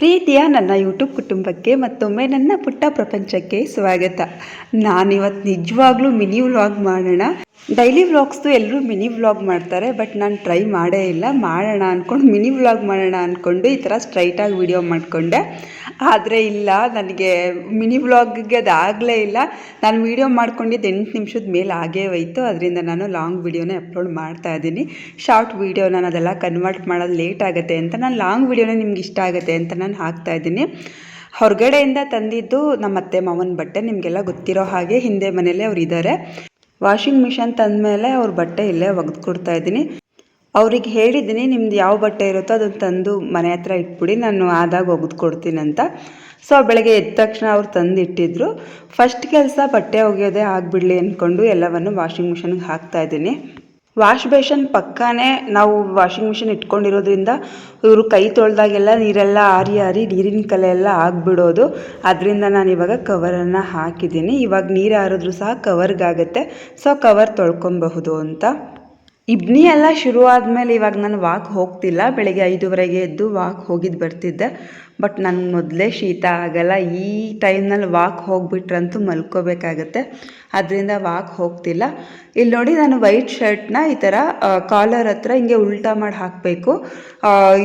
ಪ್ರೀತಿಯ ನನ್ನ ಯೂಟ್ಯೂಬ್ ಕುಟುಂಬಕ್ಕೆ ಮತ್ತೊಮ್ಮೆ ನನ್ನ ಪುಟ್ಟ ಪ್ರಪಂಚಕ್ಕೆ ಸ್ವಾಗತ. ನಾನಿವತ್ತು ನಿಜವಾಗ್ಲೂ ಮಿನಿ ವ್ಲಾಗ್ ಮಾಡೋಣ. ಡೈಲಿ ವ್ಲಾಗ್ಸ್ದು ಎಲ್ಲರೂ ಮಿನಿ ವ್ಲಾಗ್ ಮಾಡ್ತಾರೆ, ಬಟ್ ನಾನು ಟ್ರೈ ಮಾಡೇ ಇಲ್ಲ. ಮಾಡೋಣ ಅಂದ್ಕೊಂಡು ಮಿನಿ ವ್ಲಾಗ್ ಮಾಡೋಣ ಅಂದ್ಕೊಂಡು ಈ ಥರ ಸ್ಟ್ರೈಟಾಗಿ ವಿಡಿಯೋ ಮಾಡಿಕೊಂಡೆ. ಆದರೆ ಇಲ್ಲ, ನನಗೆ ಮಿನಿ ವ್ಲಾಗ್ಗೆ ಅದಾಗಲೇ ಇಲ್ಲ. ನಾನು ವಿಡಿಯೋ ಮಾಡ್ಕೊಂಡಿದ್ದು ಎಂಟು ನಿಮಿಷದ ಮೇಲೆ ಆಗೇ ಹೋಯ್ತು. ಅದರಿಂದ ನಾನು ಲಾಂಗ್ ವಿಡಿಯೋನೇ ಅಪ್ಲೋಡ್ ಮಾಡ್ತಾ ಇದ್ದೀನಿ. ಶಾರ್ಟ್ ವಿಡಿಯೋ ನಾನು ಅದೆಲ್ಲ ಕನ್ವರ್ಟ್ ಮಾಡೋದು ಲೇಟ್ ಆಗುತ್ತೆ ಅಂತ ನಾನು ಲಾಂಗ್ ವಿಡಿಯೋನೇ ನಿಮ್ಗೆ ಇಷ್ಟ ಆಗುತ್ತೆ ಅಂತ ನಾನು ಹಾಕ್ತಾ ಇದ್ದೀನಿ. ಹೊರಗಡೆಯಿಂದ ತಂದಿದ್ದು ನಮ್ಮ ಅತ್ತೆ ಮಾವನ ಬಟ್ಟೆ, ನಿಮಗೆಲ್ಲ ಗೊತ್ತಿರೋ ಹಾಗೆ ಹಿಂದೆ ಮನೇಲೆ ಅವ್ರು ಇದ್ದಾರೆ ವಾಷಿಂಗ್ ಮಿಷನ್ ತಂದಮೇಲೆ ಅವ್ರ ಬಟ್ಟೆ ಇಲ್ಲೇ ಒಗೆದು ಕೊಡ್ತಾ ಇದ್ದೀನಿ. ಅವ್ರಿಗೆ ಹೇಳಿದ್ದೀನಿ, ನಿಮ್ದು ಯಾವ ಬಟ್ಟೆ ಇರುತ್ತೋ ಅದನ್ನು ತಂದು ಮನೆ ಹತ್ರ ಇಟ್ಬಿಡಿ, ನಾನು ಆದಾಗ ಒಗೆದು ಕೊಡ್ತೀನಿ ಅಂತ ಸೊ ಬೆಳಗ್ಗೆ ಎದ್ದ ತಕ್ಷಣ ಅವ್ರು ತಂದು ಇಟ್ಟಿದ್ರು ಫಸ್ಟ್ ಕೆಲಸ ಬಟ್ಟೆ ಒಗೆಯೋದೇ ಆಗಿಬಿಡಲಿ ಅಂದ್ಕೊಂಡು ಎಲ್ಲವನ್ನು ವಾಷಿಂಗ್ ಮಿಷನ್ಗೆ ಹಾಕ್ತಾ ಇದ್ದೀನಿ. ವಾಶ್ ಬೇಷನ್ ಪಕ್ಕನೇ ನಾವು ವಾಷಿಂಗ್ ಮಿಷಿನ್ ಇಟ್ಕೊಂಡಿರೋದ್ರಿಂದ ಇವರು ಕೈ ತೊಳೆದಾಗೆಲ್ಲ ನೀರೆಲ್ಲ ಆರಿ ಆರಿ ನೀರಿನ ಕಲೆ ಎಲ್ಲ ಆಗಿಬಿಡೋದು. ಅದರಿಂದ ನಾನು ಇವಾಗ ಕವರನ್ನು ಹಾಕಿದ್ದೀನಿ. ಇವಾಗ ನೀರು ಆರಿದ್ರು ಸಹ ಕವರ್ಗಾಗುತ್ತೆ ಸೊ ಕವರ್ ತೊಳ್ಕೊಬಹುದು ಅಂತ. ಇಬ್ನಿ ಎಲ್ಲ ಶುರು ಆದಮೇಲೆ ಇವಾಗ ನಾನು ವಾಕ್ ಹೋಗ್ತಿಲ್ಲ. ಬೆಳಗ್ಗೆ ಐದುವರೆಗೆ ಎದ್ದು ವಾಕ್ ಹೋಗಿದ್ದು ಬರ್ತಿದ್ದೆ. ಬಟ್ ನನಗೆ ಮೊದಲೇ ಶೀತ ಆಗಲ್ಲ. ಈ ಟೈಮ್ನಲ್ಲಿ ವಾಕ್ ಹೋಗ್ಬಿಟ್ರಂತೂ ಮಲ್ಕೋಬೇಕಾಗತ್ತೆ. ಅದರಿಂದ ವಾಕ್ ಹೋಗ್ತಿಲ್ಲ. ಇಲ್ಲಿ ನೋಡಿ ನಾನು ವೈಟ್ ಶರ್ಟ್ನ ಈ ಥರ ಕಾಲರ್ ಹತ್ರ ಹಿಂಗೆ ಉಲ್ಟಾ ಮಾಡಿ ಹಾಕಬೇಕು.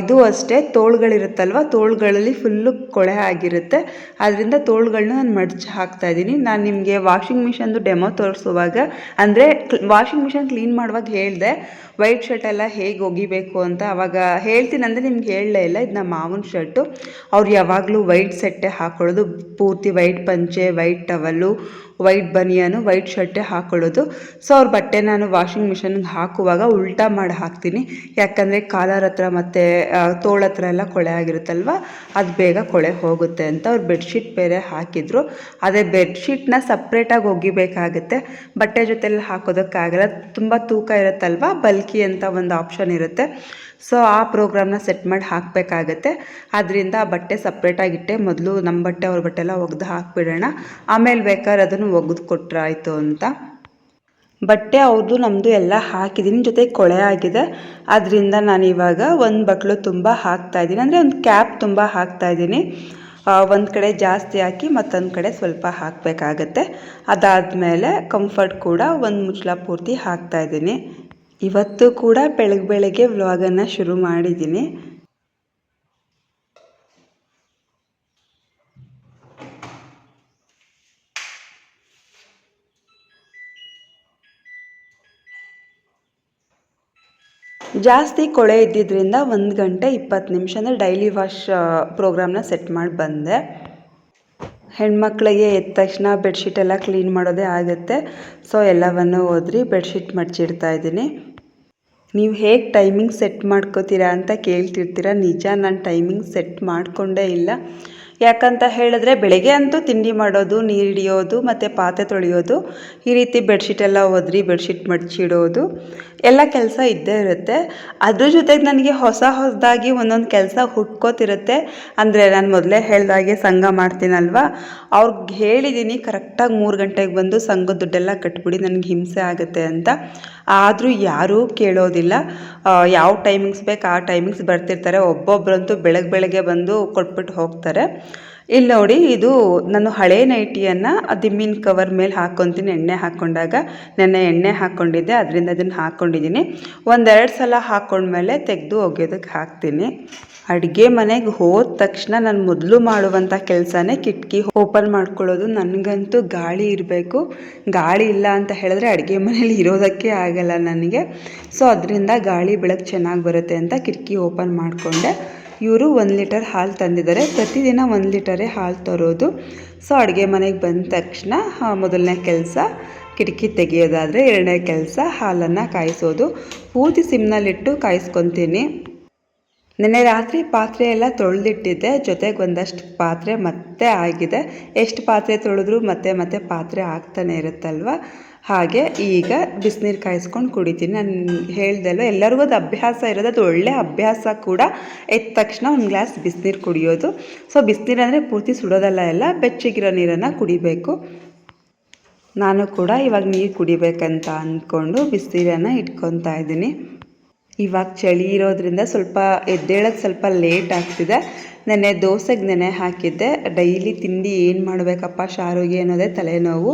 ಇದು ಅಷ್ಟೇ. ತೋಳುಗಳಿರುತ್ತಲ್ವ? ತೋಳುಗಳಲ್ಲಿ ಫುಲ್ಲು ಕೊಳೆ ಆಗಿರುತ್ತೆ. ಅದರಿಂದ ತೋಳುಗಳನ್ನ ನಾನು ಮಡ್ಚಿ ಹಾಕ್ತಾ ಇದ್ದೀನಿ. ನಾನು ನಿಮಗೆ ವಾಷಿಂಗ್ ಮಿಷನ್ದು ಡೆಮೋ ತೋರಿಸುವಾಗ, ಅಂದರೆ ವಾಷಿಂಗ್ ಮಿಷನ್ ಕ್ಲೀನ್ ಮಾಡುವಾಗ ಹೇಳಿದೆ. ವೈಟ್ ಶರ್ಟ್ ಎಲ್ಲ ಹೇಗೆ ಒಗಿಬೇಕು ಅಂತ ಅವಾಗ ಹೇಳ್ತೀನಿ ಅಂದರೆ ನಿಮ್ಗೆ ಹೇಳಲೇ ಇಲ್ಲ. ಇದು ನಮ್ಮ ಮಾವನ ಶರ್ಟು ಅವ್ರು ಯಾವಾಗಲೂ ವೈಟ್ ಸೆಟ್ಟೆ ಹಾಕೊಳ್ಳೋದು ಪೂರ್ತಿ ವೈಟ್ ಪಂಚೆ, ವೈಟ್ ಟವಲ್ಲು ವೈಟ್ ಬನಿಯನು, ವೈಟ್ ಶರ್ಟೇ ಹಾಕೊಳ್ಳೋದು. ಸೊ ಅವ್ರ ಬಟ್ಟೆ ನಾನು ವಾಷಿಂಗ್ ಮಿಷನ್ಗೆ ಹಾಕುವಾಗ ಉಲ್ಟಾ ಮಾಡಿ ಹಾಕ್ತೀನಿ. ಯಾಕಂದರೆ ಕಾಲರ್ ಹತ್ರ ಮತ್ತು ತೋಳ ಹತ್ರ ಎಲ್ಲ ಕೊಳೆ ಆಗಿರುತ್ತಲ್ವ? ಅದು ಬೇಗ ಕೊಳೆ ಹೋಗುತ್ತೆ ಅಂತ ಅವ್ರು ಬೆಡ್ಶೀಟ್ ಬೇರೆ ಹಾಕಿದ್ರು. ಅದೇ ಬೆಡ್ಶೀಟ್ನ ಸಪ್ರೇಟಾಗಿ ಒಗಿಬೇಕಾಗುತ್ತೆ. ಬಟ್ಟೆ ಜೊತೆಲಿ ಹಾಕೋದಕ್ಕಾಗಲ್ಲ. ತುಂಬ ತೂಕ ಇರುತ್ತಲ್ವ? ಬಲ್ಕಿ ಅಂತ ಒಂದು ಆಪ್ಷನ್ ಇರುತ್ತೆ. ಸೊ ಆ ಪ್ರೋಗ್ರಾಮ್ನ ಸೆಟ್ ಮಾಡಿ ಹಾಕಬೇಕಾಗತ್ತೆ. ಅದರಿಂದ ಆ ಬಟ್ಟೆ ಸಪ್ರೇಟಾಗಿಟ್ಟೆ ಮೊದಲು ನಮ್ಮ ಬಟ್ಟೆ, ಅವ್ರ ಬಟ್ಟೆ ಎಲ್ಲ ಒಗ್ದು ಹಾಕಿಬಿಡೋಣ. ಆಮೇಲೆ ಬೇಕಾದ್ರೆ ಅದನ್ನು ಒಗೆದು ಕೊಟ್ರಾಯಿತು ಅಂತ. ಬಟ್ಟೆ ಅವ್ರದ್ದು ನಮ್ಮದು ಎಲ್ಲ ಹಾಕಿದ್ದೀನಿ ಜೊತೆ ಕೊಳೆ ಆಗಿದೆ. ಅದರಿಂದ ನಾನು ಇವಾಗ ಒಂದು ಬಟ್ಲು ತುಂಬ ಹಾಕ್ತಾ ಇದ್ದೀನಿ. ಅಂದರೆ ಒಂದು ಕ್ಯಾಪ್ ತುಂಬ ಹಾಕ್ತಾ ಇದ್ದೀನಿ. ಒಂದು ಕಡೆ ಜಾಸ್ತಿ ಹಾಕಿ ಮತ್ತೊಂದು ಕಡೆ ಸ್ವಲ್ಪ ಹಾಕಬೇಕಾಗತ್ತೆ. ಅದಾದಮೇಲೆ ಕಂಫರ್ಟ್ ಕೂಡ ಒಂದು ಮುಚ್ಚಳ ಪೂರ್ತಿ ಹಾಕ್ತಾ ಇದ್ದೀನಿ. ಇವತ್ತು ಕೂಡ ಬೆಳಗ್ಗೆ ಬೆಳಗ್ಗೆ ವ್ಲಾಗನ್ನು ಶುರು ಮಾಡಿದ್ದೀನಿ. ಜಾಸ್ತಿ ಕೊಳೆ ಇದ್ದಿದ್ದರಿಂದ ಒಂದು ಗಂಟೆ ಇಪ್ಪತ್ತು ನಿಮಿಷ ಅಂದರೆ ಡೈಲಿ ವಾಶ್ ಪ್ರೋಗ್ರಾಮ್ನ ಸೆಟ್ ಮಾಡಿ ಬಂದೆ. ಹೆಣ್ಮಕ್ಳಿಗೆ ಎದ್ದ ತಕ್ಷಣ ಬೆಡ್ಶೀಟ್ ಎಲ್ಲ ಕ್ಲೀನ್ ಮಾಡೋದೇ ಆಗುತ್ತೆ. ಸೊ, ಎಲ್ಲವನ್ನು ಓದ್ರಿ, ಬೆಡ್ಶೀಟ್ ಮಡ್ಚಿಡ್ತಾ ಇದ್ದೀನಿ. ನೀವು ಹೇಗೆ ಟೈಮಿಂಗ್ ಸೆಟ್ ಮಾಡ್ಕೋತೀರಾ ಅಂತ ಕೇಳ್ತಿರ್ತೀರ. ನಿಜ, ನಾನು ಟೈಮಿಂಗ್ ಸೆಟ್ ಮಾಡಿಕೊಂಡೇ ಇಲ್ಲ. ಯಾಕಂತ ಹೇಳಿದ್ರೆ ಬೆಳಿಗ್ಗೆ ಅಂತೂ ತಿಂಡಿ ಮಾಡೋದು, ನೀರು ಹಿಡಿಯೋದು, ಮತ್ತು ಪಾತ್ರೆ ತೊಳೆಯೋದು, ಈ ರೀತಿ ಬೆಡ್ಶೀಟ್ ಎಲ್ಲ ಒದ್ರಿ ಬೆಡ್ಶೀಟ್ ಮಡಚಿಡೋದು ಎಲ್ಲ ಕೆಲಸ ಇದ್ದೇ ಇರುತ್ತೆ. ಅದ್ರ ಜೊತೆಗೆ ನನಗೆ ಹೊಸ ಹೊಸದಾಗಿ ಒಂದೊಂದು ಕೆಲಸ ಹುಟ್ಕೋತಿರುತ್ತೆ ಅಂದರೆ ನಾನು ಮೊದಲೇ ಹೇಳ್ದಾಗೆ ಸಂಘ ಮಾಡ್ತೀನಲ್ವ? ಅವ್ರಿಗೆ ಹೇಳಿದ್ದೀನಿ ಕರೆಕ್ಟಾಗಿ ಮೂರು ಗಂಟೆಗೆ ಬಂದು ಸಂಘದ ದುಡ್ಡೆಲ್ಲ ಕಟ್ಬಿಡಿ, ನನಗೆ ಹಿಂಸೆ ಆಗುತ್ತೆ ಅಂತ. ಆದರೂ ಯಾರೂ ಕೇಳೋದಿಲ್ಲ. ಯಾವ ಟೈಮಿಂಗ್ಸ್ ಬೇಕು ಆ ಟೈಮಿಂಗ್ಸ್ ಬರ್ತಿರ್ತಾರೆ. ಒಬ್ಬೊಬ್ಬರಂತೂ ಬೆಳಗ್ಗೆ ಬೆಳಗ್ಗೆ ಬಂದು ಕೊಟ್ಬಿಟ್ಟು ಹೋಗ್ತಾರೆ. ಇಲ್ಲಿ ನೋಡಿ, ಇದು ನಾನು ಹಳೆ ನೈಟಿಯನ್ನು ದಿಮ್ಮಿನ ಕವರ್ ಮೇಲೆ ಹಾಕ್ಕೊತೀನಿ ಎಣ್ಣೆ ಹಾಕ್ಕೊಂಡಾಗ ನೆನ್ನೆ ಎಣ್ಣೆ ಹಾಕ್ಕೊಂಡಿದ್ದೆ ಅದರಿಂದ ಅದನ್ನು ಹಾಕ್ಕೊಂಡಿದ್ದೀನಿ ಒಂದೆರಡು ಸಲ ಹಾಕ್ಕೊಂಡ್ಮೇಲೆ ತೆಗೆದು ಒಗೆಯೋದಕ್ಕೆ ಹಾಕ್ತೀನಿ. ಅಡುಗೆ ಮನೆಗೆ ಹೋದ ತಕ್ಷಣ ನಾನು ಮೊದಲು ಮಾಡುವಂಥ ಕೆಲಸನೇ ಕಿಟಕಿ ಓಪನ್ ಮಾಡ್ಕೊಳ್ಳೋದು. ನನಗಂತೂ ಗಾಳಿ ಇರಬೇಕು. ಗಾಳಿ ಇಲ್ಲ ಅಂತ ಹೇಳಿದ್ರೆ ಅಡುಗೆ ಮನೇಲಿ ಇರೋದಕ್ಕೆ ಆಗಲ್ಲ ನನಗೆ. ಸೊ ಅದರಿಂದ ಗಾಳಿ ಬೆಳಕು ಚೆನ್ನಾಗಿ ಬರುತ್ತೆ ಅಂತ ಕಿಟಕಿ ಓಪನ್ ಮಾಡಿಕೊಂಡೆ. ಇವರು ಒಂದು ಲೀಟರ್ ಹಾಲು ತಂದಿದ್ದಾರೆ. ಪ್ರತಿದಿನ ಒಂದು ಲೀಟರೇ ಹಾಲು ತರೋದು. ಸೊ ಅಡುಗೆ ಮನೆಗೆ ಬಂದ ತಕ್ಷಣ ಮೊದಲನೇ ಕೆಲಸ ಕಿಟಕಿ ತೆಗೆಯೋದಾದರೆ ಎರಡನೇ ಕೆಲಸ ಹಾಲನ್ನು ಕಾಯಿಸೋದು. ಪೂರ್ತಿ ಸಿಮ್ನಲ್ಲಿಟ್ಟು ಕಾಯಿಸ್ಕೊತೀನಿ. ನಿನ್ನೆ ರಾತ್ರಿ ಪಾತ್ರೆ ಎಲ್ಲ ತೊಳೆದಿಟ್ಟಿದ್ದೆ, ಜೊತೆಗೆ ಒಂದಷ್ಟು ಪಾತ್ರೆ ಮತ್ತೆ ಆಗಿದೆ. ಎಷ್ಟು ಪಾತ್ರೆ ತೊಳೆದ್ರೂ ಮತ್ತೆ ಮತ್ತೆ ಪಾತ್ರೆ ಆಗ್ತಾನೆ ಇರುತ್ತಲ್ವ? ಹಾಗೆ ಈಗ ಬಿಸಿನೀರು ಕಾಯಿಸ್ಕೊಂಡು ಕುಡಿತೀನಿ. ನಾನು ಹೇಳ್ದಲ್ವ, ಎಲ್ಲರಿಗೂ ಅದು ಅಭ್ಯಾಸ ಇರೋದು, ಅದು ಒಳ್ಳೆ ಅಭ್ಯಾಸ ಕೂಡ. ಎದ್ದ ತಕ್ಷಣ ಒಂದು ಗ್ಲಾಸ್ ಬಿಸಿನೀರು ಕುಡಿಯೋದು. ಸೊ, ಬಿಸಿನೀರು ಅಂದರೆ ಪೂರ್ತಿ ಸುಡೋದಲ್ಲ ಎಲ್ಲ ಬೆಚ್ಚಗಿರೋ ನೀರನ್ನು ಕುಡಿಬೇಕು. ನಾನು ಕೂಡ ಇವಾಗ ನೀರು ಕುಡಿಬೇಕಂತ ಅಂದ್ಕೊಂಡು ಬಿಸಿನೀರನ್ನು ಇಟ್ಕೊತಾ ಇದ್ದೀನಿ. ಇವಾಗ ಚಳಿ ಇರೋದ್ರಿಂದ ಸ್ವಲ್ಪ ಎದ್ದೇಳೋದು ಸ್ವಲ್ಪ ಲೇಟ್ ಆಗ್ತಿದೆ. ನೆನ್ನೆ ದೋಸೆಗೆ ನೆನೆ ಹಾಕಿದ್ದೆ. ಡೈಲಿ ತಿಂಡಿ ಏನು ಮಾಡಬೇಕಪ್ಪ ಶಾರುಗೆ ಅನ್ನೋದೇ ತಲೆನೋವು.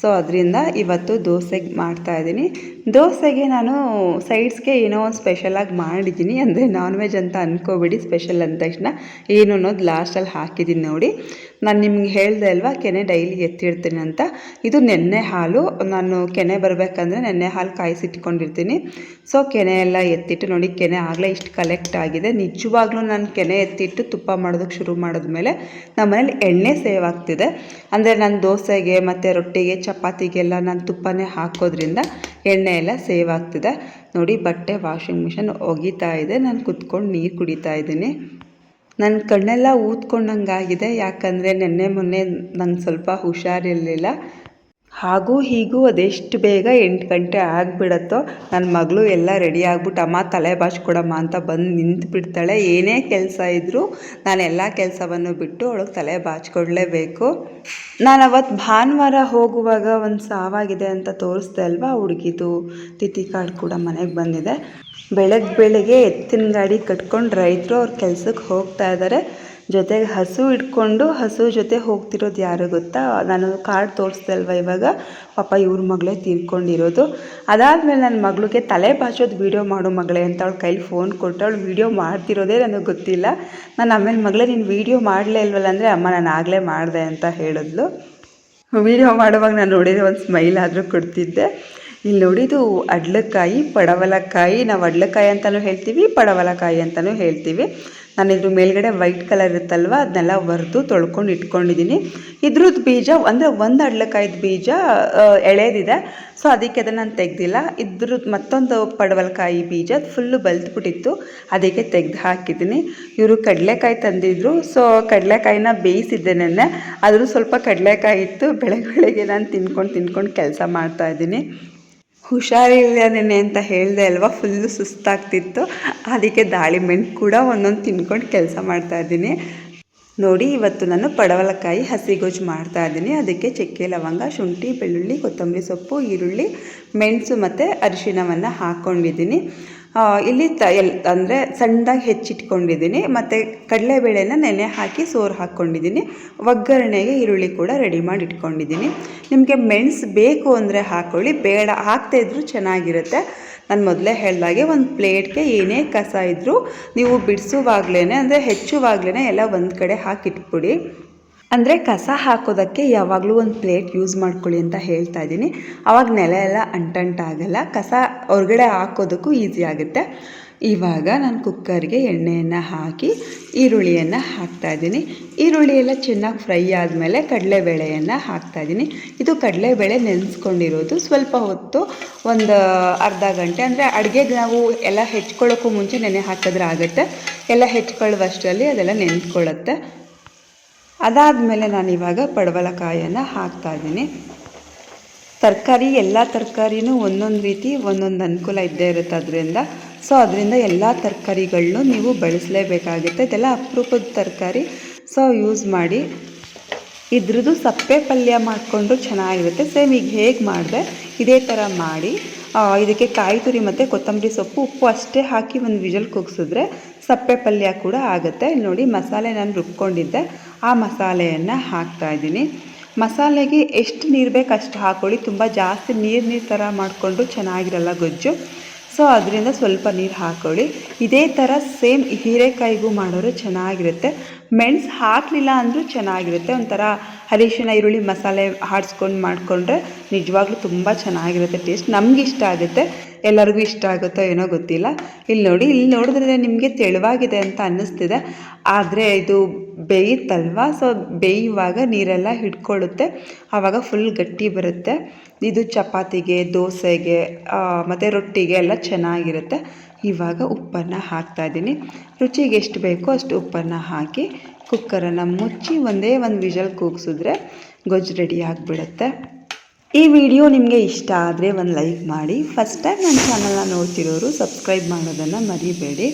ಸೊ ಅದರಿಂದ ಇವತ್ತು ದೋಸೆಗೆ ಮಾಡ್ತಾಯಿದ್ದೀನಿ ದೋಸೆಗೆ ನಾನು ಸೈಡ್ಸ್ಗೆ ಏನೋ ಒಂದು ಸ್ಪೆಷಲಾಗಿ ಮಾಡಿದ್ದೀನಿ, ಅಂದರೆ ನಾನ್ ವೆಜ್ ಅಂತ ಅಂದ್ಕೋಬಿಡಿ ಸ್ಪೆಷಲ್ ಅಂದ ತಕ್ಷಣ ಏನು ಅನ್ನೋದು ಲಾಸ್ಟಲ್ಲಿ ಹಾಕಿದ್ದೀನಿ ನೋಡಿ. ನಾನು ನಿಮ್ಗೆ ಹೇಳಿದೆ ಅಲ್ವಾ, ಕೆನೆ ಡೈಲಿ ಎತ್ತಿಡ್ತೀನಿ ಅಂತ. ಇದು ನೆನ್ನೆ ಹಾಲು, ನಾನು ಕೆನೆ ಬರಬೇಕಂದ್ರೆ ನೆನ್ನೆ ಹಾಲು ಕಾಯಿಸಿಟ್ಕೊಂಡಿರ್ತೀನಿ. ಸೊ ಕೆನೆ ಎಲ್ಲ ಎತ್ತಿಟ್ಟು ನೋಡಿ, ಕೆನೆ ಆಗಲೇ ಇಷ್ಟು ಕಲೆಕ್ಟ್ ಆಗಿದೆ. ನಿಜವಾಗ್ಲೂ ನಾನು ಕೆನೆ ಎತ್ತಿಟ್ಟು ತುಪ್ಪ ಮಾಡೋದಕ್ಕೆ ಶುರು ಮಾಡಿದ್ಮೇಲೆ ನಮ್ಮ ಮನೇಲಿ ಎಣ್ಣೆ ಸೇವ್ ಆಗ್ತಿದೆ. ಅಂದರೆ ನಾನು ದೋಸೆಗೆ ಮತ್ತು ರೊಟ್ಟಿಗೆ, ಚಪಾತಿಗೆಲ್ಲ ನಾನು ತುಪ್ಪನೇ ಹಾಕೋದ್ರಿಂದ ಎಣ್ಣೆ ಎಲ್ಲ ಸೇವ್ ಆಗ್ತಿದೆ. ನೋಡಿ, ಬಟ್ಟೆ ವಾಷಿಂಗ್ ಮಿಷನ್ ಒಗಿತಾ ಇದೆ. ನಾನು ಕುತ್ಕೊಂಡು ನೀರು ಕುಡಿತಾ ಇದ್ದೀನಿ. ನನ್ನ ಕಣ್ಣೆಲ್ಲ ಊದ್ಕೊಂಡಂಗಾಗಿದೆ. ಯಾಕಂದರೆ ನಿನ್ನೆ ಮೊನ್ನೆ ನಂಗೆ ಸ್ವಲ್ಪ ಹುಷಾರಿರಲಿಲ್ಲ. ಹಾಗೂ ಹೀಗೂ ಅದೆಷ್ಟು ಬೇಗ ಎಂಟು ಗಂಟೆ ಆಗಿಬಿಡತ್ತೋ ನನ್ನ ಮಗಳು ಎಲ್ಲ ರೆಡಿ ಆಗ್ಬಿಟ್ಟು, ಅಮ್ಮ, ತಲೆ ಬಾಚ್ಕೊಡಮ್ಮ ಅಂತ ಬಂದು ನಿಂತು ಬಿಡ್ತಾಳೆ ಏನೇ ಕೆಲಸ ಇದ್ದರೂ ನಾನು ಎಲ್ಲ ಕೆಲಸವನ್ನು ಬಿಟ್ಟು ಅವಳಿಗೆ ತಲೆ ಬಾಚ್ಕೊಡ್ಲೇಬೇಕು. ನಾನು ಅವತ್ತು ಭಾನುವಾರ ಹೋಗುವಾಗ ಒಂದು ಸಾವಾಗಿದೆ ಅಂತ ತೋರಿಸ್ದೆ ಅಲ್ವಾ ಹುಡುಗಿದು. ತಿಥಿ ಕಾರ್ಡ್ ಕೂಡ ಮನೆಗೆ ಬಂದಿದೆ. ಬೆಳಗ್ಗೆ ಬೆಳಗ್ಗೆ ಎತ್ತಿನ ಗಾಡಿ ಕಟ್ಕೊಂಡು ರೈತರು ಅವ್ರ ಕೆಲ್ಸಕ್ಕೆ ಹೋಗ್ತಾ ಇದ್ದಾರೆ ಜೊತೆಗೆ ಹಸು ಇಟ್ಕೊಂಡು ಹಸು ಜೊತೆ ಹೋಗ್ತಿರೋದು ಯಾರು ಗೊತ್ತಾ? ನಾನು ಕಾರ್ಡ್ ತೋರಿಸ್ದೆ ಅಲ್ವ ಇವಾಗ? ಪಾಪ ಇವ್ರ ಮಗಳೇ ತೀರ್ಕೊಂಡಿರೋದು. ಅದಾದಮೇಲೆ ನನ್ನ ಮಗಳಿಗೆ ತಲೆ ಬಾಚೋದು ವೀಡಿಯೋ ಮಾಡು ಮಗಳೇ ಅಂತ ಅವಳು ಕೈಲಿ ಫೋನ್ ಕೊಟ್ಟು ಅವಳು ವೀಡಿಯೋ ಮಾಡ್ತಿರೋದೇ ನನಗೆ ಗೊತ್ತಿಲ್ಲ. ನಾನು ಆಮೇಲೆ ಮಗಳೇ ನೀನು ವೀಡಿಯೋ ಮಾಡಲೇ ಇಲ್ವಲ್ಲ ಅಂದರೆ ಅಮ್ಮ ನಾನು ಆಗಲೇ ಮಾಡಿದೆ ಅಂತ ಹೇಳಿದ್ಲು. ವೀಡಿಯೋ ಮಾಡುವಾಗ ನಾನು ನೋಡಿದ್ರೆ ಒಂದು ಸ್ಮೈಲ್ ಆದರೂ ಕೊಡ್ತಿದ್ದೆ. ಇಲ್ಲಿ ನೋಡಿದು ಅಡ್ಲಕಾಯಿ, ಪಡವಲಕಾಯಿ. ನಾವು ಅಡ್ಲಕಾಯಿ ಅಂತಲೂ ಹೇಳ್ತೀವಿ, ಪಡವಲಕಾಯಿ ಅಂತಲೂ ಹೇಳ್ತೀವಿ. ನಾನು ಇದ್ರ ಮೇಲ್ಗಡೆ ವೈಟ್ ಕಲರ್ ಇರುತ್ತಲ್ವ, ಅದನ್ನೆಲ್ಲ ಒರೆದು ತೊಳ್ಕೊಂಡು ಇಟ್ಕೊಂಡಿದ್ದೀನಿ. ಇದ್ರದ್ದು ಬೀಜ ಅಂದರೆ ಒಂದು ಅಡ್ಲಕಾಯ್ದು ಬೀಜ ಎಳೆದಿದೆ. ಸೊ ಅದಕ್ಕೆ ಅದನ್ನು ನಾನು ತೆಗ್ದಿಲ್ಲ. ಇದ್ರದ್ದು ಮತ್ತೊಂದು ಪಡವಲಕಾಯಿ ಬೀಜ, ಅದು ಫುಲ್ಲು ಬಲ್ತ್ಬಿಟ್ಟಿತ್ತು. ಅದಕ್ಕೆ ತೆಗ್ದು ಹಾಕಿದ್ದೀನಿ. ಇವರು ಕಡಲೆಕಾಯಿ ತಂದಿದ್ರು. ಸೊ ಕಡಲೆಕಾಯಿನ ಬೇಯಿಸಿದ್ದೆ ನೆನ್ನೆ. ಆದರೂ ಸ್ವಲ್ಪ ಕಡಲೆಕಾಯಿ ಇತ್ತು. ಬೆಳಗ್ಗೆ ಬೆಳಗ್ಗೆ ನಾನು ತಿನ್ಕೊಂಡು ತಿನ್ಕೊಂಡು ಕೆಲಸ ಮಾಡ್ತಾಯಿದ್ದೀನಿ ಹುಷಾರಿಲ್ಲ ನೆನೆ ಅಂತ ಹೇಳಿದೆ ಅಲ್ವಾ? ಫುಲ್ಲು ಸುಸ್ತಾಗ್ತಿತ್ತು. ಅದಕ್ಕೆ ದಾಳಿಂಬೆಣ್ಣು ಕೂಡ ಒಂದೊಂದು ತಿನ್ಕೊಂಡು ಕೆಲಸ ಮಾಡ್ತಾಯಿದ್ದೀನಿ ನೋಡಿ, ಇವತ್ತು ನಾನು ಪಡವಲಕಾಯಿ ಹಸಿಗೊಜ್ಜು ಮಾಡ್ತಾ ಇದ್ದೀನಿ. ಅದಕ್ಕೆ ಚಕ್ಕೆ, ಲವಂಗ, ಶುಂಠಿ, ಬೆಳ್ಳುಳ್ಳಿ, ಕೊತ್ತಂಬರಿ ಸೊಪ್ಪು, ಈರುಳ್ಳಿ, ಮೆಣಸು ಮತ್ತು ಅರಿಶಿಣವನ್ನು ಹಾಕ್ಕೊಂಡಿದ್ದೀನಿ ಇಲ್ಲಿ ತ, ಎಲ್, ಅಂದರೆ ಸಣ್ಣದಾಗಿ ಹೆಚ್ಚಿಟ್ಕೊಂಡಿದ್ದೀನಿ. ಮತ್ತು ಕಡಲೆಬೇಳೆನ ನೆನೆ ಹಾಕಿ ಸೋರು ಹಾಕ್ಕೊಂಡಿದ್ದೀನಿ ಒಗ್ಗರಣೆಗೆ ಈರುಳ್ಳಿ ಕೂಡ ರೆಡಿ ಮಾಡಿ ಇಟ್ಕೊಂಡಿದ್ದೀನಿ ನಿಮಗೆ ಮೆಣಸು ಬೇಕು ಅಂದರೆ ಹಾಕ್ಕೊಳ್ಳಿ ಬೇಡ ಹಾಕ್ತಾ ಇದ್ದರೂ ಚೆನ್ನಾಗಿರುತ್ತೆ. ನಾನು ಮೊದಲೇ ಹೇಳಿದಾಗೆ ಒಂದು ಪ್ಲೇಟ್ಗೆ ಏನೇ ಕಸ ಇದ್ದರೂ ನೀವು ಬಿಡಿಸುವಾಗ್ಲೇ ಅಂದರೆ ಹೆಚ್ಚುವಾಗ್ಲೇ ಎಲ್ಲ ಒಂದು ಕಡೆ ಹಾಕಿಟ್ಬಿಡಿ ಅಂದರೆ ಕಸ ಹಾಕೋದಕ್ಕೆ ಯಾವಾಗಲೂ ಒಂದು ಪ್ಲೇಟ್ ಯೂಸ್ ಮಾಡ್ಕೊಳ್ಳಿ ಅಂತ ಹೇಳ್ತಾ ಇದ್ದೀನಿ. ಆವಾಗ ನೆಲ ಎಲ್ಲ ಅಂಟಂಟಾಗಲ್ಲ, ಕಸ ಹೊರಗಡೆ ಹಾಕೋದಕ್ಕೂ ಈಸಿ ಆಗುತ್ತೆ. ಇವಾಗ ನಾನು ಕುಕ್ಕರ್ಗೆ ಎಣ್ಣೆಯನ್ನು ಹಾಕಿ ಈರುಳ್ಳಿಯನ್ನು ಹಾಕ್ತಾಯಿದ್ದೀನಿ ಈರುಳ್ಳಿ ಎಲ್ಲ ಚೆನ್ನಾಗಿ ಫ್ರೈ ಆದಮೇಲೆ ಕಡಲೆಬೇಳೆಯನ್ನು ಹಾಕ್ತಾಯಿದ್ದೀನಿ ಇದು ಕಡಲೆಬೇಳೆ ನೆನೆಸ್ಕೊಂಡಿರೋದು. ಸ್ವಲ್ಪ ಹೊತ್ತು ಒಂದು ಅರ್ಧ ಗಂಟೆ, ಅಂದರೆ ಅಡುಗೆಗೆ ನಾವು ಎಲ್ಲ ಹೆಚ್ಕೊಳ್ಳೋಕ್ಕೂ ಮುಂಚೆ ನೆನೆ ಹಾಕಿದ್ರೆ ಆಗುತ್ತೆ. ಎಲ್ಲ ಹೆಚ್ಕೊಳ್ಳುವಷ್ಟರಲ್ಲಿ ಅದೆಲ್ಲ ನೆನೆಸ್ಕೊಳ್ಳುತ್ತೆ. ಅದಾದಮೇಲೆ ನಾನು ಇವಾಗ ಪಡವಲಕಾಯನ್ನು ಹಾಕ್ತಾಯಿದ್ದೀನಿ ತರಕಾರಿ, ಎಲ್ಲ ತರಕಾರಿನೂ ಒಂದೊಂದು ರೀತಿ, ಒಂದೊಂದು ಅನುಕೂಲ ಇದ್ದೇ ಇರುತ್ತೆ. ಅದರಿಂದ ಸೊ ಅದರಿಂದ ಎಲ್ಲ ತರಕಾರಿಗಳನ್ನು ನೀವು ಬಳಸಲೇಬೇಕಾಗುತ್ತೆ. ಇದೆಲ್ಲ ಅಪರೂಪದ ತರಕಾರಿ. ಸೊ ಯೂಸ್ ಮಾಡಿ. ಇದ್ರದ್ದು ಸಪ್ಪೆ ಪಲ್ಯ ಮಾಡಿಕೊಂಡು ಚೆನ್ನಾಗಿರುತ್ತೆ. ಸೇಮ್ ಈಗ ಹೇಗೆ ಮಾಡಿದೆ? ಇದೇ ಥರ ಮಾಡಿ. ಇದಕ್ಕೆ ಕಾಯಿ ತುರಿ ಮತ್ತು ಕೊತ್ತಂಬರಿ ಸೊಪ್ಪು, ಉಪ್ಪು ಅಷ್ಟೇ ಹಾಕಿ ಒಂದು ವಿಜಲ್ ಕುಗ್ಸಿದ್ರೆ ಸಪ್ಪೆ ಪಲ್ಯ ಕೂಡ ಆಗುತ್ತೆ. ನೋಡಿ ಮಸಾಲೆ ನಾನು ರುಬ್ಕೊಂಡಿದ್ದೆ. ಆ ಮಸಾಲೆಯನ್ನು ಹಾಕ್ತಾಯಿದ್ದೀನಿ ಮಸಾಲೆಗೆ ಎಷ್ಟು ನೀರು ಬೇಕು ಅಷ್ಟು ಹಾಕ್ಕೊಳ್ಳಿ ತುಂಬ ಜಾಸ್ತಿ ನೀರು ನೀರು ಥರ ಮಾಡಿಕೊಂಡು ಚೆನ್ನಾಗಿರಲ್ಲ ಗೊಜ್ಜು. ಸೊ ಅದರಿಂದ ಸ್ವಲ್ಪ ನೀರು ಹಾಕೊಳ್ಳಿ. ಇದೇ ಥರ ಸೇಮ್ ಹೀರೆಕಾಯಿಗೂ ಮಾಡೋರು ಚೆನ್ನಾಗಿರುತ್ತೆ. ಮೆಣಸು ಹಾಕಲಿಲ್ಲ ಅಂದರೂ ಚೆನ್ನಾಗಿರುತ್ತೆ. ಒಂಥರ ಹರಿಶಿನ ಈರುಳ್ಳಿ ಮಸಾಲೆ ಹಾಡಿಸ್ಕೊಂಡು ಮಾಡಿಕೊಂಡ್ರೆ ನಿಜವಾಗ್ಲೂ ತುಂಬ ಚೆನ್ನಾಗಿರುತ್ತೆ. ಟೇಸ್ಟ್ ನಮ್ಗೆ ಇಷ್ಟ ಆಗುತ್ತೆ. ಎಲ್ಲರಿಗೂ ಇಷ್ಟ ಆಗುತ್ತೋ ಏನೋ ಗೊತ್ತಿಲ್ಲ. ಇಲ್ಲಿ ನೋಡಿ, ಇಲ್ಲಿ ನೋಡಿದ್ರೆ ನಿಮಗೆ ತೆಳುವಾಗಿದೆ ಅಂತ ಅನ್ನಿಸ್ತಿದೆ. ಆದರೆ ಇದು ಬೇಯುತ್ತಲ್ವ ಸೊ ಬೇಯುವಾಗ ನೀರೆಲ್ಲ ಹಿಡ್ಕೊಳ್ಳುತ್ತೆ. ಆವಾಗ ಫುಲ್ ಗಟ್ಟಿ ಬರುತ್ತೆ. ಇದು ಚಪಾತಿಗೆ, ದೋಸೆಗೆ ಮತ್ತು ರೊಟ್ಟಿಗೆ ಎಲ್ಲ ಚೆನ್ನಾಗಿರುತ್ತೆ. ಇವಾಗ ಉಪ್ಪನ್ನು ಹಾಕ್ತಾಯಿದ್ದೀನಿ ರುಚಿಗೆ ಎಷ್ಟು ಬೇಕೋ ಅಷ್ಟು ಉಪ್ಪನ್ನು ಹಾಕಿ ಕುಕ್ಕರನ್ನು ಮುಚ್ಚಿ ಒಂದೇ ಒಂದು ವಿಷಲ್ ಕೂಗಿಸಿದ್ರೆ ಗೊಜ್ಜು ರೆಡಿ ಆಗಿಬಿಡುತ್ತೆ. ಈ ವಿಡಿಯೋ ನಿಮಗೆ ಇಷ್ಟ ಆದರೆ ಒಂದು ಲೈಕ್ ಮಾಡಿ. ಫಸ್ಟ್ ಟೈಮ್ ನನ್ನ ಚಾನಲ್ನ ನೋಡ್ತಿರೋರು ಸಬ್ಸ್ಕ್ರೈಬ್ ಮಾಡೋದನ್ನು ಮರಿಬೇಡಿ.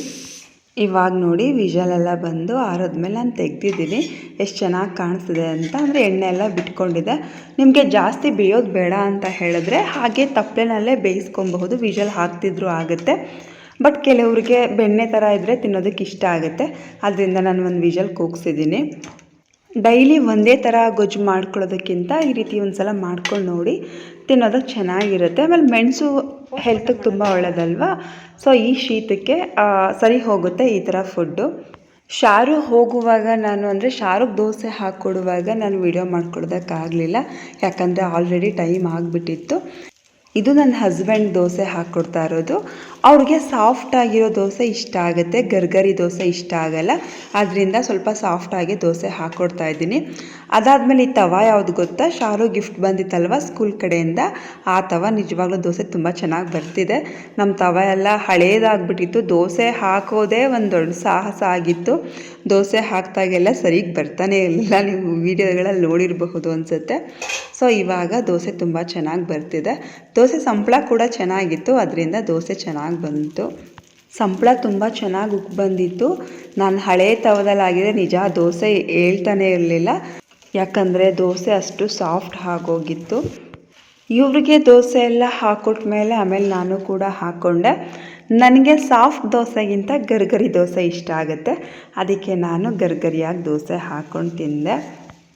ಇವಾಗ ನೋಡಿ ವಿಷಲೆಲ್ಲ ಬಂದು ಆರೋದ್ಮೇಲೆ ನಾನು ತೆಗ್ದಿದ್ದೀನಿ. ಎಷ್ಟು ಚೆನ್ನಾಗಿ ಕಾಣಿಸ್ತಿದೆ ಅಂತ. ಅಂದರೆ ಎಣ್ಣೆ ಎಲ್ಲ ಬಿಟ್ಕೊಂಡಿದೆ ನಿಮಗೆ ಜಾಸ್ತಿ ಬೇಯೋದು ಬೇಡ ಅಂತ ಹೇಳಿದ್ರೆ ಹಾಗೆ ತಪ್ಪಲೆನಲ್ಲೇ ಬೇಯಿಸ್ಕೊಬಹುದು. ವಿಷಲ್ ಹಾಕ್ತಿದ್ರು ಆಗುತ್ತೆ. ಬಟ್ ಕೆಲವರಿಗೆ ಬೆಣ್ಣೆ ಥರ ಇದ್ದರೆ ತಿನ್ನೋದಕ್ಕೆ ಇಷ್ಟ ಆಗುತ್ತೆ. ಅದರಿಂದ ನಾನು ಒಂದು ವಿಷಲ್ ಕೂಗ್ಸಿದ್ದೀನಿ. ಡೈಲಿ ಒಂದೇ ಥರ ಗೊಜ್ಜು ಮಾಡ್ಕೊಳ್ಳೋದಕ್ಕಿಂತ ಈ ರೀತಿ ಒಂದು ಸಲ ಮಾಡ್ಕೊಂಡು ನೋಡಿ ತಿನ್ನೋದಕ್ಕೆ ಚೆನ್ನಾಗಿರುತ್ತೆ. ಆಮೇಲೆ ಮೆಣಸು ಹೆಲ್ತಿಗೆ ತುಂಬ ಒಳ್ಳೆಯದಲ್ವಾ ಸೊ ಈ ಶೀತಕ್ಕೆ ಸರಿ ಹೋಗುತ್ತೆ ಈ ಥರ ಫುಡ್ಡು ಶಾರು ಹೋಗುವಾಗ ನಾನು ಅಂದರೆ ಶಾರುಗೆ ದೋಸೆ ಹಾಕ್ಕೊಡುವಾಗ ನಾನು ವಿಡಿಯೋ ಮಾಡ್ಕೊಡೋದಕ್ಕಾಗಲಿಲ್ಲ. ಯಾಕಂದರೆ ಆಲ್ರೆಡಿ ಟೈಮ್ ಆಗಿಬಿಟ್ಟಿತ್ತು. ಇದು ನನ್ನ ಹಸ್ಬೆಂಡ್ ದೋಸೆ ಹಾಕ್ಕೊಡ್ತಾ ಇರೋದು. ಅವ್ರಿಗೆ ಸಾಫ್ಟ್ ಆಗಿರೋ ದೋಸೆ ಇಷ್ಟ ಆಗುತ್ತೆ. ಗರ್ಗರಿ ದೋಸೆ ಇಷ್ಟ ಆಗಲ್ಲ. ಅದರಿಂದ ಸ್ವಲ್ಪ ಸಾಫ್ಟಾಗಿ ದೋಸೆ ಹಾಕ್ಕೊಡ್ತಾ ಇದ್ದೀನಿ. ಅದಾದಮೇಲೆ ಈ ತವ ಯಾವುದು ಗೊತ್ತಾ? ಶಾರು ಗಿಫ್ಟ್ ಬಂದಿತ್ತಲ್ವ ಸ್ಕೂಲ್ ಕಡೆಯಿಂದ? ಆ ತವ ನಿಜವಾಗ್ಲೂ ದೋಸೆ ತುಂಬ ಚೆನ್ನಾಗಿ ಬರ್ತಿದೆ. ನಮ್ಮ ತವ ಎಲ್ಲ ಹಳೇದಾಗ್ಬಿಟ್ಟಿತ್ತು. ದೋಸೆ ಹಾಕೋದೇ ಒಂದು ದೊಡ್ಡ ಸಾಹಸ ಆಗಿತ್ತು. ದೋಸೆ ಹಾಕ್ದಾಗೆಲ್ಲ ಸರಿಗೆ ಬರ್ತಾನೆ ಇಲ್ಲ. ನೀವು ವೀಡಿಯೋಗಳಲ್ಲಿ ನೋಡಿರಬಹುದು ಅನಿಸುತ್ತೆ. ಸೊ ಇವಾಗ ದೋಸೆ ತುಂಬ ಚೆನ್ನಾಗಿ ಬರ್ತಿದೆ. ದೋಸೆ ಸಂಪಳ ಕೂಡ ಚೆನ್ನಾಗಿತ್ತು. ಅದರಿಂದ ದೋಸೆ ಚೆನ್ನಾಗಿ ಬಂತು ಸಂಪಳ ತುಂಬ ಚೆನ್ನಾಗಿ ಉಕ್ ಬಂದಿತ್ತು. ನಾನು ಹಳೆ ತವದಲ್ಲಾಗಿದೆ ನಿಜ ದೋಸೆ ಹೇಳ್ತಾನೆ ಇರಲಿಲ್ಲ. ಯಾಕಂದರೆ ದೋಸೆ ಅಷ್ಟು ಸಾಫ್ಟ್ ಆಗೋಗಿತ್ತು. ಇವ್ರಿಗೆ ದೋಸೆ ಎಲ್ಲ ಹಾಕೊಟ್ಟ ಮೇಲೆ ಆಮೇಲೆ ನಾನು ಕೂಡ ಹಾಕ್ಕೊಂಡೆ ನನಗೆ ಸಾಫ್ಟ್ ದೋಸೆಗಿಂತ ಗರ್ಗರಿ ದೋಸೆ ಇಷ್ಟ ಆಗುತ್ತೆ. ಅದಕ್ಕೆ ನಾನು ಗರ್ಗರಿಯಾಗಿ ದೋಸೆ ಹಾಕ್ಕೊಂಡು ತಿಂದೆ.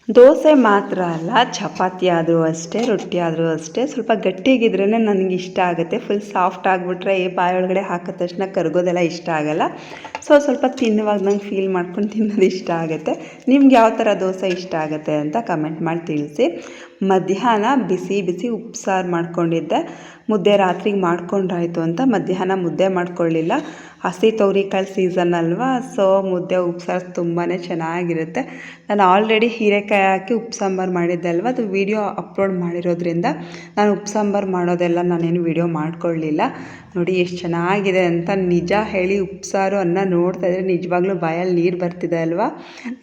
ದೋಸೆ ಮಾತ್ರ ಅಲ್ಲ, ಚಪಾತಿ ಆದರೂ ಅಷ್ಟೇ, ರೊಟ್ಟಿ ಆದರೂ ಅಷ್ಟೇ. ಸ್ವಲ್ಪ ಗಟ್ಟಿಗಿದ್ರೇ ನನಗೆ ಇಷ್ಟ ಆಗುತ್ತೆ. ಫುಲ್ ಸಾಫ್ಟ್ ಆಗಿಬಿಟ್ರೆ ಬಾಯೊಳಗಡೆ ಹಾಕಿದ ತಕ್ಷಣ ಕರಗೋದೆಲ್ಲ ಇಷ್ಟ ಆಗಲ್ಲ. ಸೊ ಸ್ವಲ್ಪ ತಿನ್ನುವಾಗ ನಂಗೆ ಫೀಲ್ ಮಾಡ್ಕೊಂಡು ತಿನ್ನೋದು ಇಷ್ಟ ಆಗುತ್ತೆ. ನಿಮ್ಗೆ ಯಾವ ಥರ ದೋಸೆ ಇಷ್ಟ ಆಗುತ್ತೆ ಅಂತ ಕಮೆಂಟ್ ಮಾಡಿ ತಿಳಿಸಿ. ಮಧ್ಯಾಹ್ನ ಬಿಸಿ ಬಿಸಿ ಉಪ್ಸಾರು ಮಾಡ್ಕೊಂಡಿದ್ದೆ. ಮುದ್ದೆ ರಾತ್ರಿಗೆ ಮಾಡ್ಕೊಂಡ್ರಾಯ್ತು ಅಂತ ಮಧ್ಯಾಹ್ನ ಮುದ್ದೆ ಮಾಡ್ಕೊಳ್ಳಿಲ್ಲ. ಹಸಿ ತೊಗರಿಕಾಳು ಸೀಸನ್ ಅಲ್ವಾ? ಸೊ ಮುದ್ದೆ ಉಪ್ಸಾರು ತುಂಬಾ ಚೆನ್ನಾಗಿರುತ್ತೆ. ನಾನು ಆಲ್ರೆಡಿ ಹೀರೆಕಾಯಿ ಹಾಕಿ ಉಪ್ಪು ಸಾಂಬಾರು ಮಾಡಿದ್ದೆ ಅಲ್ವಾ? ಅದು ವೀಡಿಯೋ ಅಪ್ಲೋಡ್ ಮಾಡಿರೋದ್ರಿಂದ ನಾನು ಉಪ್ಸಾಂಬಾರು ಮಾಡೋದೆಲ್ಲ ನಾನೇನು ವೀಡಿಯೋ ಮಾಡ್ಕೊಳ್ಳಿಲ್ಲ ನೋಡಿ ಎಷ್ಟು ಚೆನ್ನಾಗಿದೆ ಅಂತ ನಿಜ ಹೇಳಿ ಉಪ್ಸಾರು ಅನ್ನ ನೋಡ್ತಾ ಇದ್ರೆ ನಿಜವಾಗ್ಲೂ ಬಾಯಲ್ಲಿ ನೀರು ಬರ್ತಿದೆ ಅಲ್ವಾ?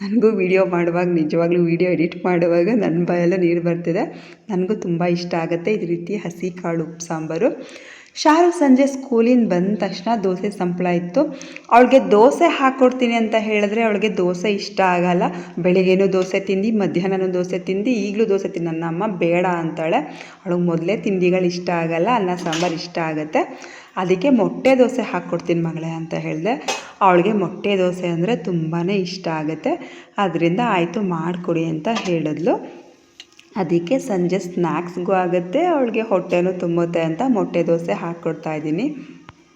ನನಗೂ ವೀಡಿಯೋ ಮಾಡುವಾಗ, ನಿಜವಾಗ್ಲೂ ವೀಡಿಯೋ ಎಡಿಟ್ ಮಾಡುವಾಗ ನನ್ನ ಬಾಯಲ್ಲೂ ನೀರು ಬರ್ತಿದೆ. ನನಗೂ ತುಂಬ ಇಷ್ಟ ಆಗುತ್ತೆ. ಇದು ರೀತಿ ಹಸಿ ಕಾಳು ಉಪ್ಪು ಸಾಂಬಾರು. ಶಾರು ಸಂಜೆ ಸ್ಕೂಲಿಂದ ಬಂದ ತಕ್ಷಣ ದೋಸೆ ಸಂಪಳ ಇತ್ತು. ಅವಳಿಗೆ ದೋಸೆ ಹಾಕ್ಕೊಡ್ತೀನಿ ಅಂತ ಹೇಳಿದ್ರೆ ಅವಳಿಗೆ ದೋಸೆ ಇಷ್ಟ ಆಗಲ್ಲ. ಬೆಳಿಗ್ಗೆನೂ ದೋಸೆ ತಿಂದು, ಮಧ್ಯಾಹ್ನನೂ ದೋಸೆ ತಿಂದು, ಈಗಲೂ ದೋಸೆ ತಿಂದು ನನ್ನ ಅಮ್ಮ ಬೇಡ ಅಂತಾಳೆ. ಅವಳಿಗೆ ಮೊದಲೇ ತಿಂಡಿಗಳು ಇಷ್ಟ ಆಗಲ್ಲ, ಅನ್ನ, ಸಾಂಬಾರು ಇಷ್ಟ ಆಗುತ್ತೆ. ಅದಕ್ಕೆ ಮೊಟ್ಟೆ ದೋಸೆ ಹಾಕ್ಕೊಡ್ತೀನಿ ಮಗಳೇ ಅಂತ ಹೇಳಿದೆ. ಅವಳಿಗೆ ಮೊಟ್ಟೆ ದೋಸೆ ಅಂದರೆ ತುಂಬಾ ಇಷ್ಟ ಆಗುತ್ತೆ. ಅದರಿಂದ ಆಯಿತು ಮಾಡಿಕೊಡಿ ಅಂತ ಹೇಳಿದ್ಲು. ಅದಕ್ಕೆ ಸಂಜೆ ಸ್ನ್ಯಾಕ್ಸ್ಗೂ ಆಗುತ್ತೆ. ಅವಳಿಗೆ ಹೊಟ್ಟೆನೂ ತುಂಬುತ್ತೆ ಅಂತ ಮೊಟ್ಟೆ ದೋಸೆ ಹಾಕ್ಕೊಡ್ತಾ ಇದ್ದೀನಿ.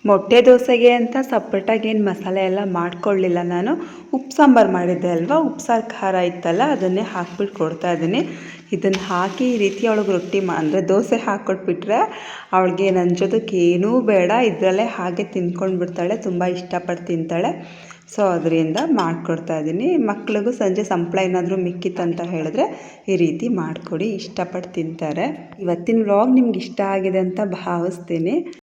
ಮೊಟ್ಟೆ ದೋಸೆಗೆ ಅಂತ ಸಪ್ರೇಟಾಗಿ ಏನು ಮಸಾಲೆ ಎಲ್ಲ ಮಾಡ್ಕೊಳ್ಳಿಲ್ಲ ನಾನು. ಉಪ್ಪು ಸಾಂಬಾರು ಮಾಡಿದ್ದೆ ಅಲ್ವಾ? ಉಪ್ಸಾರು ಖಾರ ಇತ್ತಲ್ಲ, ಅದನ್ನೇ ಹಾಕ್ಬಿಟ್ಟು ಕೊಡ್ತಾ ಇದ್ದೀನಿ. ಇದನ್ನು ಹಾಕಿ ಈ ರೀತಿ ಅವಳಿಗೆ ರೊಟ್ಟಿ ಮಾ, ಅಂದರೆ ದೋಸೆ ಹಾಕ್ಕೊಟ್ಬಿಟ್ರೆ ಅವಳಿಗೆ ನಂಜೋದಕ್ಕೆ ಏನೂ ಬೇಡ. ಇದರಲ್ಲೇ ಹಾಗೆ ತಿನ್ಕೊಂಡು ಬಿಡ್ತಾಳೆ ತುಂಬ ಇಷ್ಟಪಟ್ಟು ತಿಂತಾಳೆ. ಸೊ ಅದರಿಂದ ಮಾಡಿಕೊಡ್ತಾ ಇದ್ದೀನಿ. ಮಕ್ಳಿಗೂ ಸಂಜೆ ಸಂಪಳ ಏನಾದರೂ ಮಿಕ್ಕಿತ್ತಂತ ಹೇಳಿದ್ರೆ ಈ ರೀತಿ ಮಾಡಿಕೊಡಿ. ಇಷ್ಟಪಟ್ಟು ತಿಂತಾರೆ. ಇವತ್ತಿನ ವ್ಲಾಗ್ ನಿಮ್ಗೆ ಇಷ್ಟ ಆಗಿದೆ ಅಂತ ಭಾವಿಸ್ತೀನಿ.